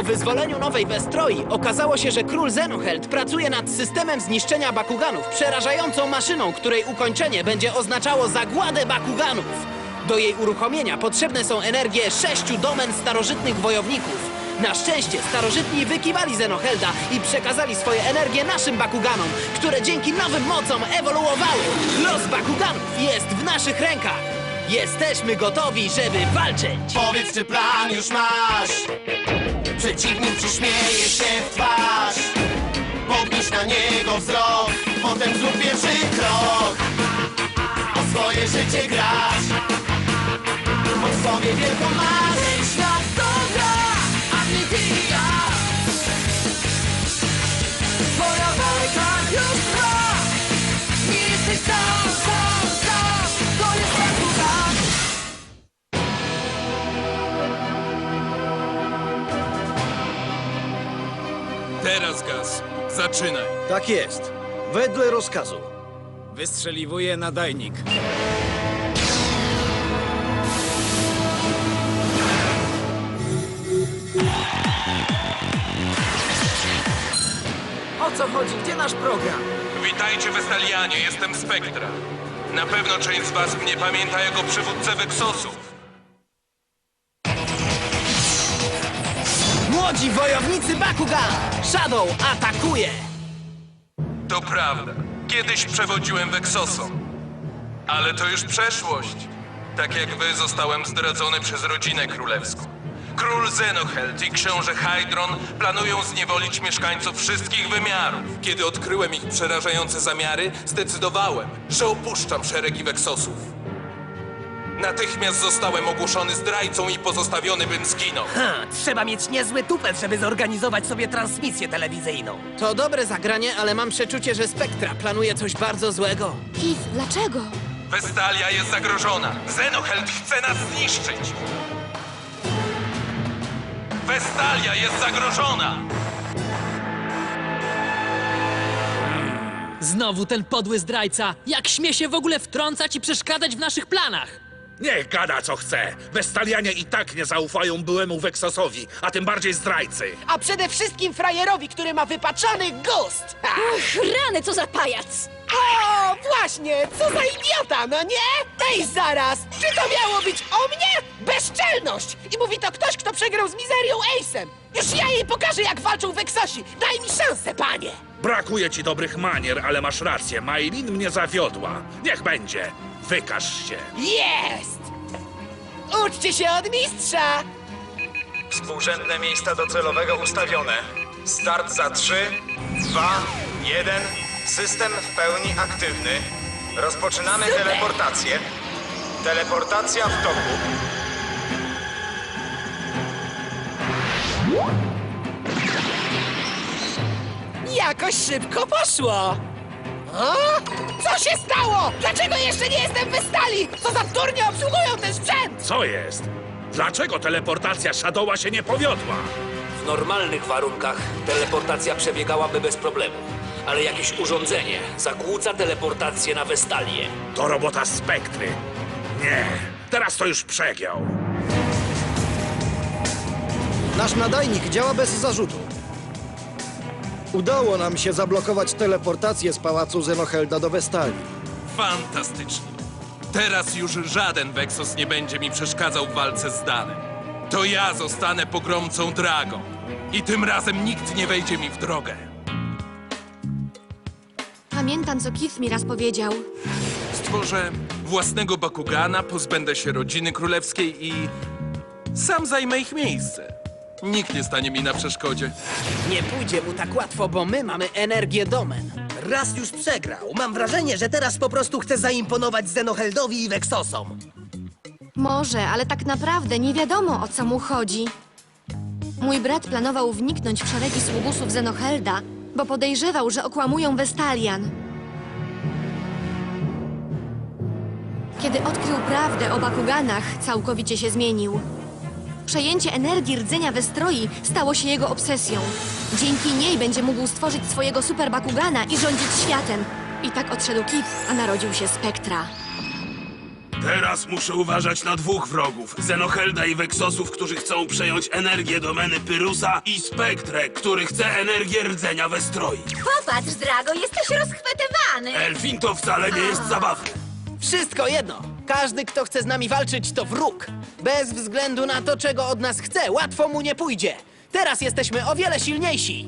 Po wyzwoleniu nowej Westroi okazało się, że król Zenoheld pracuje nad systemem zniszczenia Bakuganów, przerażającą maszyną, której ukończenie będzie oznaczało zagładę Bakuganów. Do jej uruchomienia potrzebne są energie sześciu domen starożytnych wojowników. Na szczęście starożytni wykiwali Zenohelda i przekazali swoje energie naszym Bakuganom, które dzięki nowym mocom ewoluowały. Los Bakuganów jest w naszych rękach. Jesteśmy gotowi, żeby walczyć. Powiedz, czy plan już masz? Przeciwnik ci śmieje się w twarz. Podnieś na niego wzrok Potem zrób pierwszy krok. O swoje życie grasz. O sobie wielką masz Zaczynaj. Tak jest. Wedle rozkazu. Wystrzeliwuje nadajnik. O co chodzi? Gdzie nasz program? Witajcie Westalianie, jestem Spektra. Na pewno część z was mnie pamięta jako przywódcę Weksosów. Młodzi wojownicy Bakugan! Shadow atakuje! To prawda. Kiedyś przewodziłem Weksosom. Ale to już przeszłość. Tak jak wy zostałem zdradzony przez rodzinę królewską. Król Zenoheld i książę Hydron planują zniewolić mieszkańców wszystkich wymiarów. Kiedy odkryłem ich przerażające zamiary, zdecydowałem, że opuszczam szeregi Weksosów. Natychmiast zostałem ogłoszony zdrajcą i pozostawiony bym zginął. Ha, trzeba mieć niezły tupet, żeby zorganizować sobie transmisję telewizyjną. To dobre zagranie, ale mam przeczucie, że Spektra planuje coś bardzo złego. Keith, dlaczego? Westalia jest zagrożona. Zenoheld chce nas zniszczyć. Westalia jest zagrożona. Znowu ten podły zdrajca! Jak śmie się w ogóle wtrącać i przeszkadzać w naszych planach? Niech gada co chce. Westalianie i tak nie zaufają byłemu Weksosowi, a tym bardziej zdrajcy. A przede wszystkim frajerowi, który ma wypaczony gust! Ha! Ach, rany, co za pajac! O, właśnie! Co za idiota, no nie? Ej, zaraz! Czy to miało być o mnie? Bezczelność! I mówi to ktoś, kto przegrał z mizerią Ace'em! Już ja jej pokażę, jak walczą Weksosi! Daj mi szansę, panie! Brakuje ci dobrych manier, ale masz rację. Mailin mnie zawiodła. Niech będzie. Wykaż się. Jest! Uczcie się od mistrza! Współrzędne miejsca docelowego ustawione. Start za 3, 2, 1. System w pełni aktywny. Rozpoczynamy teleportację. Teleportacja w toku. Jakoś szybko poszło! O? Co się stało? Dlaczego jeszcze nie jestem w stali? Co za turnie obsługują ten sprzęt? Co jest? Dlaczego teleportacja Shadowa się nie powiodła? W normalnych warunkach teleportacja przebiegałaby bez problemu, ale jakieś urządzenie zakłóca teleportację na Westalię. To robota Spektry. Nie. Teraz to już przegiął. Nasz nadajnik działa bez zarzutu. Udało nam się zablokować teleportację z pałacu Zenohelda do Westalii. Fantastycznie. Teraz już żaden Weksos nie będzie mi przeszkadzał w walce z Danem. To ja zostanę pogromcą Dragon. I tym razem nikt nie wejdzie mi w drogę. Pamiętam, co Keith mi raz powiedział. Stworzę własnego Bakugana, pozbędę się rodziny królewskiej i sam zajmę ich miejsce. Nikt nie stanie mi na przeszkodzie. Nie pójdzie mu tak łatwo, bo my mamy energię domen. Raz już przegrał. Mam wrażenie, że teraz po prostu chce zaimponować Zenoheldowi i Weksosom. Może, ale tak naprawdę nie wiadomo, o co mu chodzi. Mój brat planował wniknąć w szeregi sługusów Zenohelda, bo podejrzewał, że okłamują Westalian. Kiedy odkrył prawdę o Bakuganach, całkowicie się zmienił. Przejęcie energii rdzenia Westroi stało się jego obsesją. Dzięki niej będzie mógł stworzyć swojego super Bakugana i rządzić światem. I tak odszedł Kit, a narodził się Spektra. Teraz muszę uważać na dwóch wrogów. Zenohelda i Weksosów, którzy chcą przejąć energię domeny Pyrusa i Spektrę, który chce energię rdzenia we stroi. Popatrz, Drago, jesteś rozchwytywany. Elfin to wcale nie jest zabawne. Wszystko jedno. Każdy, kto chce z nami walczyć, to wróg. Bez względu na to, czego od nas chce, łatwo mu nie pójdzie. Teraz jesteśmy o wiele silniejsi.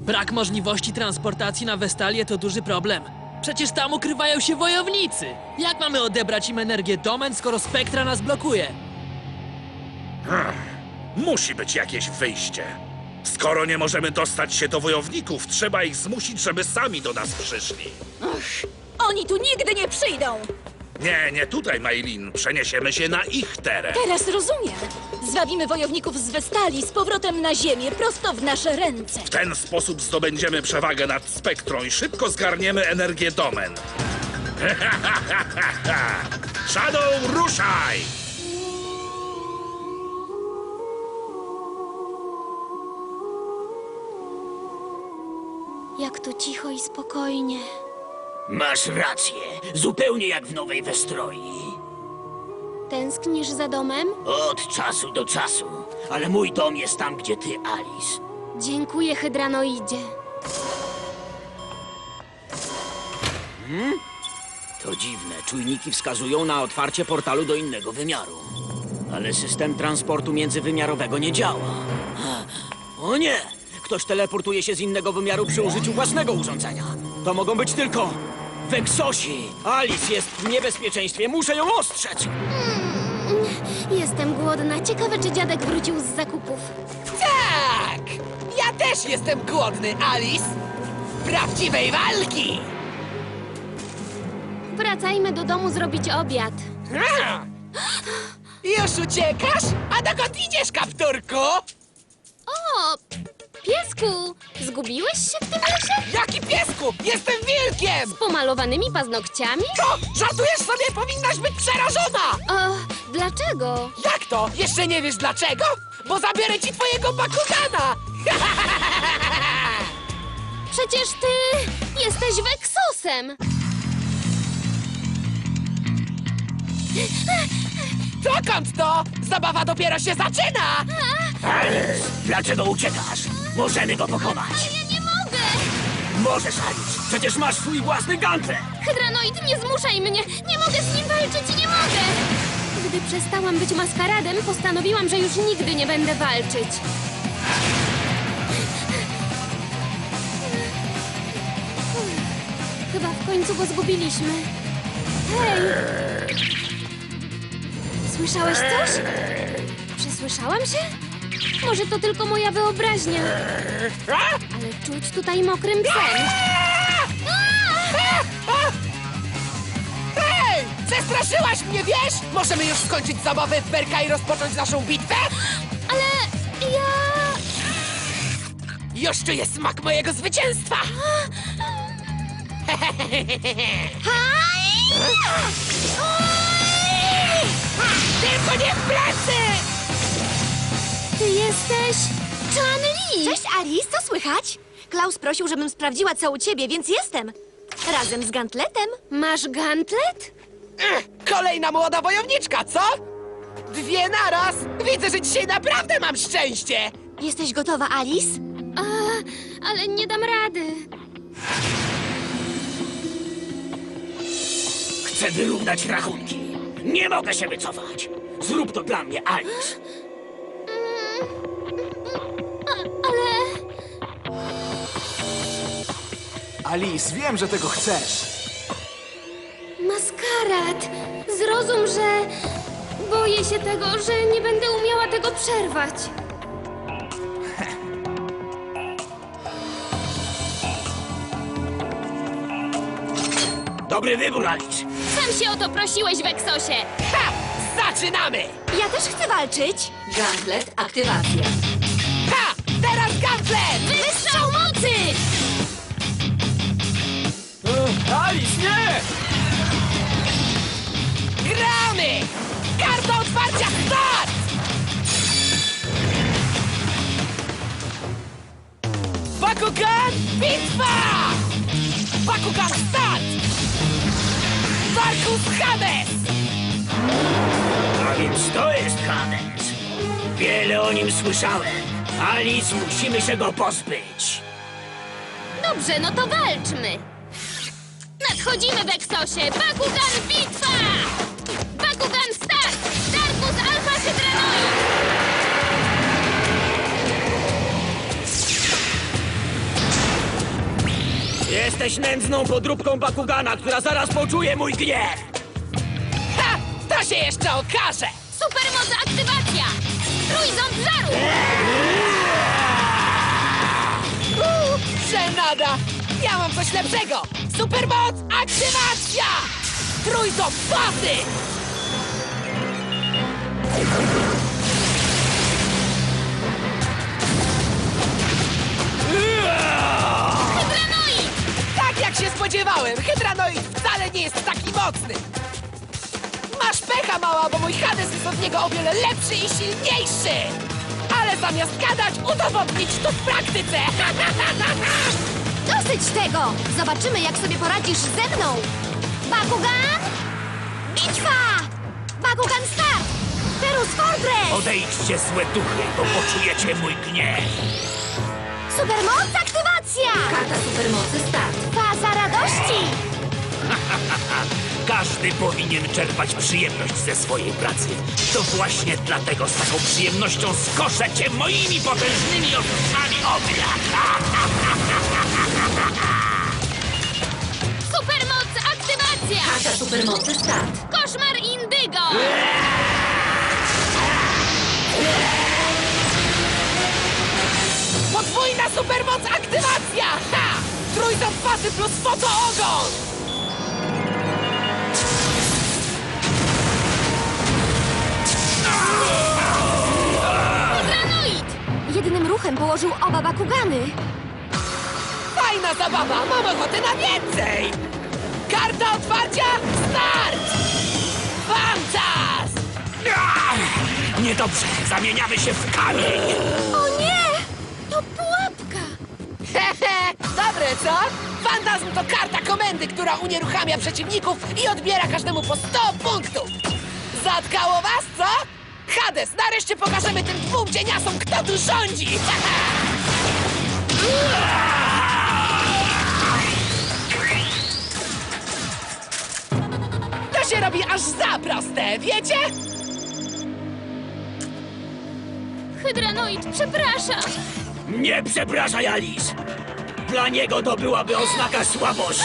Brak możliwości transportacji na Westalię to duży problem. Przecież tam ukrywają się wojownicy. Jak mamy odebrać im energię domen, skoro spektra nas blokuje? Musi być jakieś wyjście. Skoro nie możemy dostać się do wojowników, trzeba ich zmusić, żeby sami do nas przyszli. Oni tu nigdy nie przyjdą. Nie, nie tutaj, Mailin. Przeniesiemy się na ich teren. Teraz rozumiem. Zwabimy wojowników z Westali z powrotem na ziemię, prosto w nasze ręce. W ten sposób zdobędziemy przewagę nad spektrą i szybko zgarniemy energię domen. Shadow, ruszaj! Jak tu cicho i spokojnie. Masz rację. Zupełnie jak w Nowej Westroi. Tęsknisz za domem? Od czasu do czasu. Ale mój dom jest tam, gdzie ty, Alice. Dziękuję, Hydranoidzie. To dziwne. Czujniki wskazują na otwarcie portalu do innego wymiaru. Ale system transportu międzywymiarowego nie działa. O nie! Ktoś teleportuje się z innego wymiaru przy użyciu własnego urządzenia. To mogą być tylko Weksosi. Alice jest w niebezpieczeństwie. Muszę ją ostrzec. Jestem głodna. Ciekawe, czy dziadek wrócił z zakupów. Tak! Ja też jestem głodny, Alice! Prawdziwej walki! Wracajmy do domu zrobić obiad. Już uciekasz? A dokąd idziesz, kapturku? O, piesku! Zgubiłeś się w tym lesie? Jaki piesku? Jestem wilkiem! Pomalowanymi paznokciami? Co? Żartujesz sobie? Powinnaś być przerażona! O, dlaczego? Jak to? Jeszcze nie wiesz dlaczego? Bo zabiorę ci twojego Bakugana! Przecież ty jesteś Weksosem! Dokąd to? Zabawa dopiero się zaczyna! Dlaczego uciekasz? Możemy go pokonać. Ja nie mogę! Możesz, Alice. Przecież masz swój własny gantlet. Hydranoid, nie zmuszaj mnie! Nie mogę z nim walczyć i nie mogę! Gdy przestałam być maskaradem, postanowiłam, że już nigdy nie będę walczyć. Chyba w końcu go zgubiliśmy. Hej! Słyszałeś coś? Przesłyszałam się? Może to tylko moja wyobraźnia. Ale czuć tutaj mokrym psem. Hej! Przestraszyłaś mnie, wiesz? Możemy już skończyć zabawę w berka i rozpocząć naszą bitwę? Ale ja... Już czuję smak mojego zwycięstwa! Tylko nie w plecy! Ty jesteś... Chan Li! Cześć Alice, co słychać? Klaus prosił, żebym sprawdziła co u ciebie, więc jestem. Razem z gantletem. Masz gantlet? Ech, Kolejna młoda wojowniczka, co? Dwie naraz! Widzę, że dzisiaj naprawdę mam szczęście! Jesteś gotowa, Alice? A, ale nie dam rady. Chcę wyrównać rachunki. Nie mogę się wycofać. Zrób to dla mnie, Alice. Ale... Alice, wiem, że tego chcesz. Maskarad! Zrozum, że... Boję się tego, że nie będę umiała tego przerwać. Dobry wybór, Alice. Sam się o to prosiłeś, Weksosie! Ha! Zaczynamy! Ja też chcę walczyć. Gantlet, aktywacja. Ha! Teraz gantlet! Wystrzał mocy! Alice, nie! Gramy! Karta otwarcia start! Bakugan, bitwa! Bakugan start! Markus Hades! A więc to jest Hades. Wiele o nim słyszałem. Alice, musimy się go pozbyć. Dobrze, no to walczmy! Nadchodzimy, Beksosie! Bakugan bitwa! Bakugan start! Darkus Alfa Hydranoid! Jesteś nędzną podróbką Bakugana, która zaraz poczuje mój gniew. To się jeszcze okaże! Supermoc aktywacja! Trójząb żaru! Uuu, żenada! Ja mam coś lepszego! Supermoc aktywacja! Trójząb fazy! Hydranoid! Tak jak się spodziewałem, Hydranoid wcale nie jest taki mocny! Masz pecha, mała, bo mój Hades jest od niego o wiele lepszy i silniejszy! Ale zamiast gadać, udowodnić to w praktyce! Dosyć tego! Zobaczymy, jak sobie poradzisz ze mną! Bakugan! Bitwa! Bakugan start! Ferus Fortress! Odejdźcie, złe duchy, bo poczujecie mój gniew. Supermoc aktywacja! Karta supermocy start! Każdy powinien czerpać przyjemność ze swojej pracy. To właśnie dlatego z taką przyjemnością skoszę cię moimi potężnymi oczami ognia. Supermoc aktywacja! Karta supermocy start! Koszmar Indygo! Podwójna supermoc aktywacja! Ha! Trójząb fazy plus fotoogon! Położył oba Bakugany. Fajna zabawa! Mam ochotę na więcej! Karta otwarcia start! Wam czas! Niedobrze, zamieniamy się w kamień. O nie! To pułapka! Hehe, dobre, co? Fantazm to karta komendy, która unieruchamia przeciwników i odbiera każdemu po 100 punktów. Zatkało was, co? Hades, nareszcie pokażemy tym dwóm cieniasom, kto tu rządzi! To się robi aż za proste, wiecie? Hydranoid, przepraszam! Nie przepraszaj, Alice. Dla niego to byłaby oznaka słabości.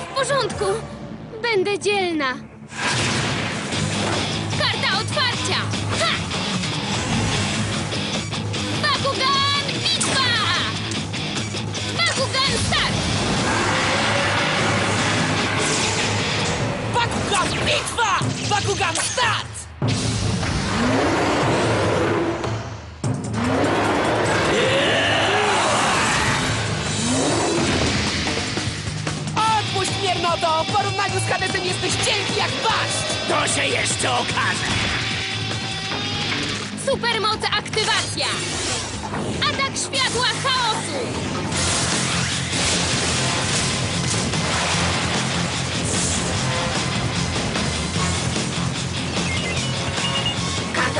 W porządku, będę dzielna. Bakugan bitwa! Bakugan start! Odpuść miernoto! W porównaniu z Hadesem jesteś cienki jak baść! To się jeszcze okaże. Supermoc aktywacja! Atak światła chaosu!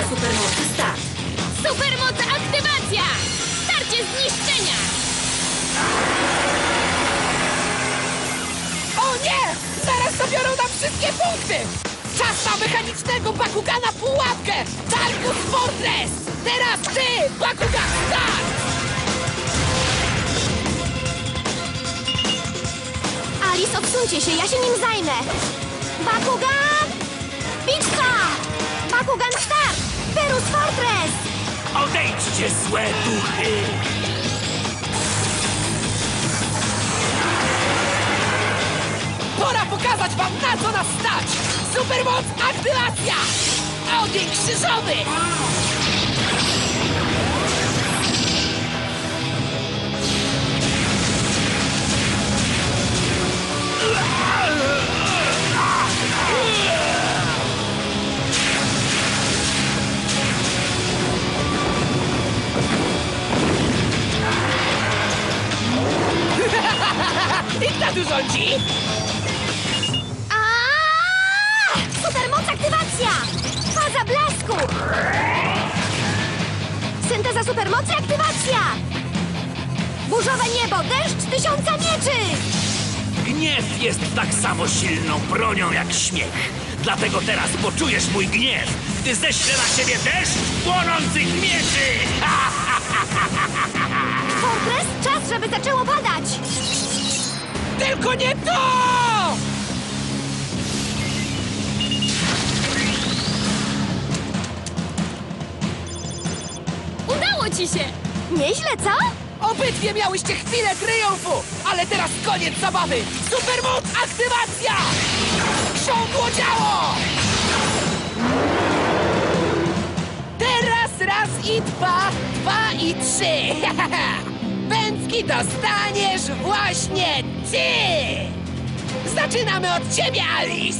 Supermocy start! Supermoc aktywacja! Starcie zniszczenia! O nie! Zaraz zabiorą nam wszystkie punkty! Czas na mechanicznego Bakugana pułapkę! Darkus Fortress! Teraz ty, Bakugan Start! Alice, odsuńcie się, ja się nim zajmę! Bakugan! Bitwa! Bakugan start! Ferus Fortress! Odejdźcie, złe duchy. Pora pokazać wam, na co nas stać! Supermoc aktywacja! Ogień krzyżowy! I kto tu rządzi? A! Supermoc Synteza supermocy, aktywacja! Burzowe niebo, deszcz tysiąca mieczy! Gniew jest tak samo silną bronią jak śmiech. Dlatego teraz poczujesz mój gniew, gdy ześlę na ciebie deszcz płonących mieczy! Ha! Fortress, czas, żeby zaczęło padać! Tylko nie to! Udało ci się! Nieźle, co? Obydwie miałyście chwilę triumfu, ale teraz koniec zabawy! Supermoc, aktywacja! Ksiądło działo! Teraz raz i dwa, dwa i trzy! Bęcki dostaniesz właśnie ty! Zaczynamy od ciebie, Alice!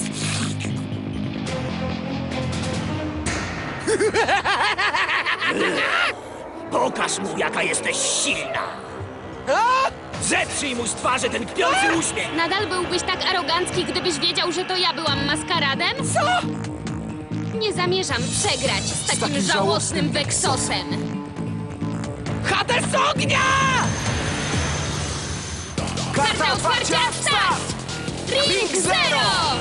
Pokaż mu, jaka jesteś silna! Zetrzyj mu z twarzy ten kpiący uśmiech! Nadal byłbyś tak arogancki, gdybyś wiedział, że to ja byłam maskaradem? Co? Nie zamierzam przegrać z takim, żałosnym Weksosem. Hades ognia! Karta otwarcia, start! Ring Zero!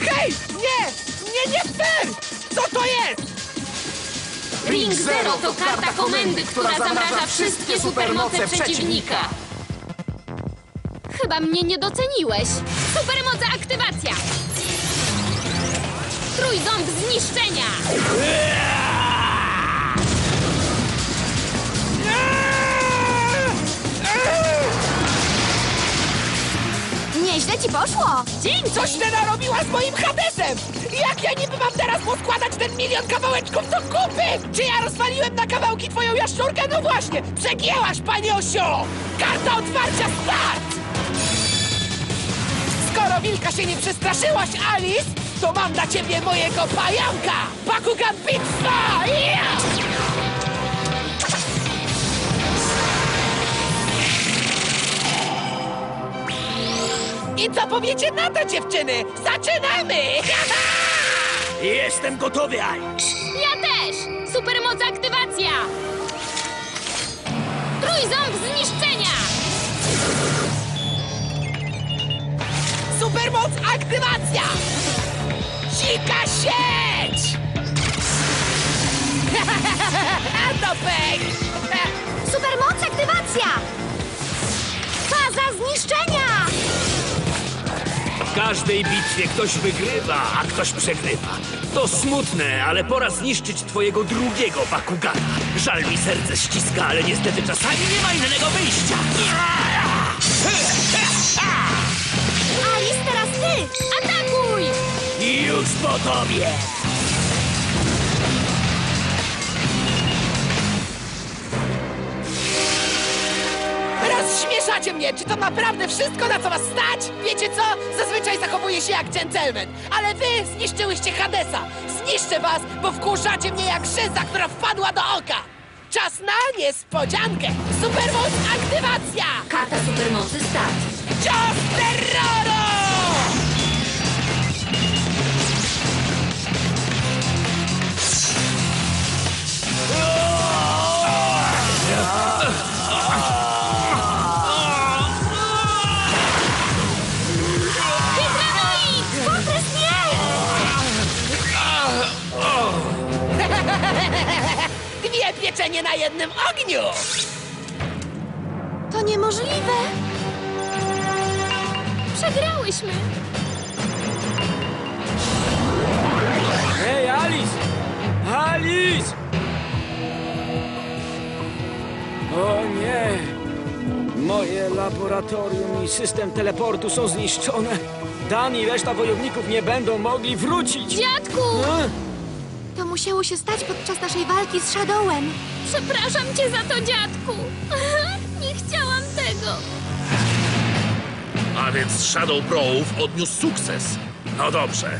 Hej! Nie! Nie, nie fair! Co to jest? Ring Zero to karta komendy, która zamraża wszystkie supermoce przeciwnika. Chyba mnie nie doceniłeś. Supermoce aktywacja! Trójząb zniszczenia! Nieźle ci poszło! Dzień, coś ty narobiła z moim Hadesem! Jak ja niby mam teraz poskładać ten milion kawałeczków do kupy? Czy ja rozwaliłem na kawałki twoją jaszczurkę? No właśnie! Przegięłaś, panie Osio! Karta otwarcia start! Skoro wilka się nie przestraszyłaś, Alice, to mam dla ciebie mojego pająka! Bakugan Bitwa! Yeah! I co powiecie na to, dziewczyny? Zaczynamy! Jestem gotowy, Aj! Ja też! Supermoc aktywacja! Trójząb zniszczenia! Supermoc aktywacja! Dzika sieć! A to! Supermoc aktywacja! Faza zniszczenia! W każdej bitwie ktoś wygrywa, a ktoś przegrywa. To smutne, ale pora zniszczyć twojego drugiego Bakugana. Żal mi serce ściska, ale niestety czasami nie ma innego wyjścia. Alice, teraz ty! Atakuj! Już po tobie! Rozśmieszacie mnie! Czy to naprawdę wszystko, na co was stać? Wiecie co? Zazwyczaj zachowuję się jak dżentelmen, ale wy zniszczyłyście Hadesa! Zniszczę was, bo wkurzacie mnie jak szyza, która wpadła do oka! Czas na niespodziankę! Supermoc aktywacja! Karta supermocy start. Cios terroru! Pieczenie na jednym ogniu! To niemożliwe! Przegrałyśmy! Hej, Alice! Alice! O nie! Moje laboratorium i system teleportu są zniszczone. Dan i reszta wojowników nie będą mogli wrócić. Dziadku! E? To musiało się stać podczas naszej walki z Shadowem. Przepraszam cię za to, dziadku! Nie chciałam tego! A więc Shadow Bros odniósł sukces. No dobrze.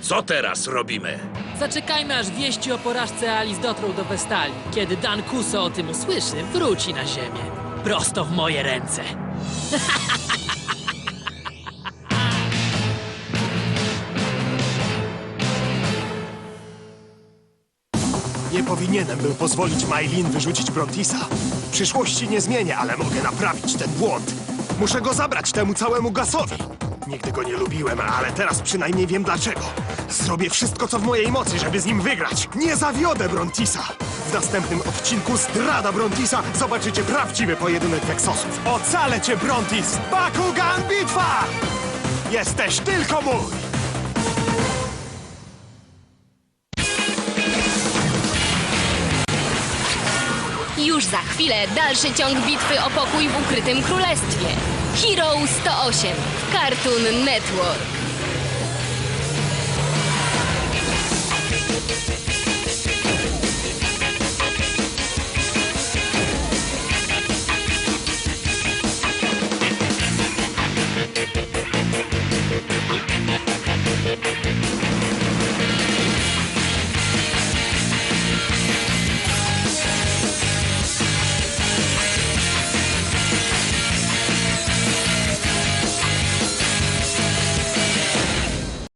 Co teraz robimy? Zaczekajmy, aż wieści o porażce Alice dotrą do Westalii. Kiedy Dan Kuso o tym usłyszy, wróci na ziemię. Prosto w moje ręce. Nie powinienem był pozwolić Mailin wyrzucić Brontisa. Przyszłości nie zmienię, ale mogę naprawić ten błąd. Muszę go zabrać temu całemu gasowi. Nigdy go nie lubiłem, ale teraz przynajmniej wiem dlaczego. Zrobię wszystko, co w mojej mocy, żeby z nim wygrać. Nie zawiodę Brontisa. W następnym odcinku Zdrada Brontisa zobaczycie prawdziwy pojedynek Vexosów. Ocalę cię, Brontis! Bakugan bitwa! Jesteś tylko mój! Już za chwilę dalszy ciąg bitwy o pokój w ukrytym królestwie. Hero 108 Cartoon Network.